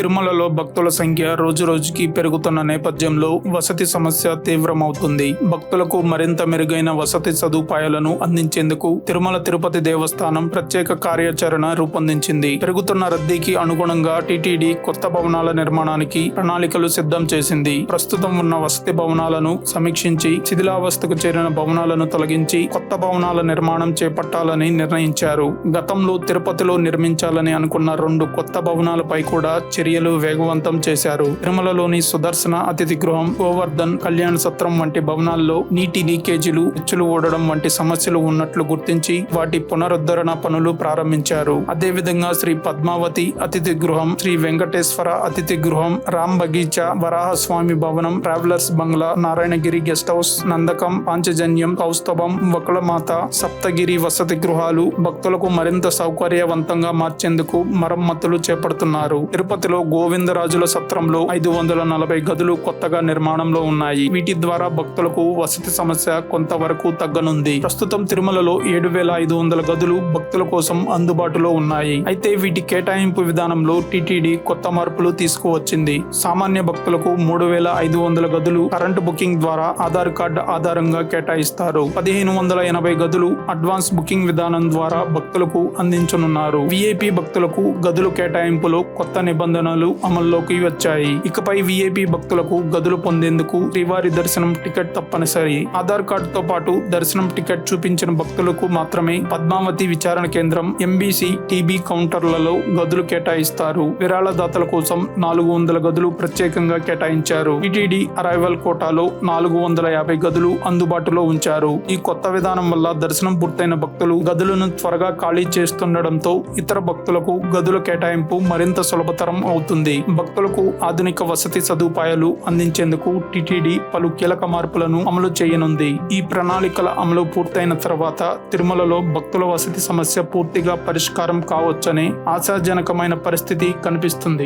తిరుమలలో భక్తుల సంఖ్య రోజు రోజుకి పెరుగుతున్న నేపథ్యంలో వసతి సమస్య తీవ్రమవుతుంది. భక్తులకు మరింత మెరుగైన వసతి సదుపాయాలను అందించేందుకు తిరుమల తిరుపతి దేవస్థానం ప్రత్యేక కార్యాచరణ రూపొందించింది. పెరుగుతున్న రద్దీకి అనుగుణంగా టిటిడి కొత్త భవనాల నిర్మాణానికి ప్రణాళికలు సిద్ధం చేసింది. ప్రస్తుతం ఉన్న వసతి భవనాలను సమీక్షించి శిథిలావస్థకు చేరిన భవనాలను తొలగించి కొత్త భవనాల నిర్మాణం చేపట్టాలని నిర్ణయించారు. గతంలో తిరుపతిలో నిర్మించాలని అనుకున్న రెండు కొత్త భవనాలపై కూడా చర్యలు వేగవంతం చేశారు. తిరుమలలోని సుదర్శన అతిథి గృహం గోవర్ధన్ కళ్యాణ సత్రం వంటి భవనాల్లో నీటి లీకేజీలు ఉచ్చులు ఓడడం వంటి సమస్యలు ఉన్నట్లు గుర్తించి వాటి పునరుద్ధరణ పనులు ప్రారంభించారు. అదేవిధంగా శ్రీ పద్మావతి అతిథి గృహం శ్రీ వెంకటేశ్వర అతిథి గృహం రామ్ బగీచా వరాహస్వామి భవనం travellers bungalow Narayanagiri guest house Nandakam Panchajanyam Kausthubham Vakulamatha Saptagiri వసతి గృహాలు భక్తులకు మరింత సౌకర్యవంతంగా మార్చేందుకు మరమ్మతులు చేపడుతున్నారు. తిరుపతిలో గోవిందరాజుల సత్రంలో ఐదు వందల నలభై గదులు కొత్తగా నిర్మాణంలో ఉన్నాయి. వీటి ద్వారా భక్తులకు వసతి సమస్య కొంతవరకు తగ్గనుంది. ప్రస్తుతం తిరుమలలో ఏడు వేల ఐదు వందల గదులు భక్తుల కోసం అందుబాటులో ఉన్నాయి. అయితే వీటి కేటాయింపు విధానంలో టిటిడి కొత్త మార్పులు తీసుకువచ్చింది. సామాన్య భక్తులకు మూడు వేల ఐదు వందల గదులు కరెంటు బుకింగ్ ద్వారా ఆధార్ కార్డు ఆధారంగా కేటాయిస్తారు. పదిహేను వందల ఎనభై గదులు అడ్వాన్స్ బుకింగ్ విధానం ద్వారా భక్తులకు అందించనున్నారు. విఐపి భక్తులకు గదులు కేటాయింపులో కొత్త నిబంధన నిబంధనలు అమల్లోకి వచ్చాయి. ఇకపై విఐపి భక్తులకు గదులు పొందేందుకు శ్రీవారి దర్శనం టికెట్ తప్పనిసరి. ఆధార్ కార్డుతో పాటు దర్శనం టికెట్ చూపించిన భక్తులకు మాత్రమే పద్మావతి విచారణ కేంద్రం ఎంబీసీ టీబీ కౌంటర్లలో గదులు కేటాయిస్తారు. విరాళదాతల కోసం నాలుగు వందల గదులు ప్రత్యేకంగా కేటాయించారు. టిటిడి అరైవల్ కోటాలో నాలుగు వందల యాభై గదులు అందుబాటులో ఉంచారు. ఈ కొత్త విధానం వల్ల దర్శనం పూర్తయిన భక్తులు గదులను త్వరగా ఖాళీ చేస్తుండటంతో ఇతర భక్తులకు గదుల కేటాయింపు మరింత సులభతరం అవుతుంది. భక్తులకు ఆధునిక వసతి సదుపాయాలు అందించేందుకు టిటిడి పలు కీలక మార్పులను అమలు చేయనుంది. ఈ ప్రణాళికల అమలు పూర్తయిన తర్వాత తిరుమలలో భక్తుల వసతి సమస్య పూర్తిగా పరిష్కారం కావచ్చని ఆశాజనకమైన పరిస్థితి కనిపిస్తుంది.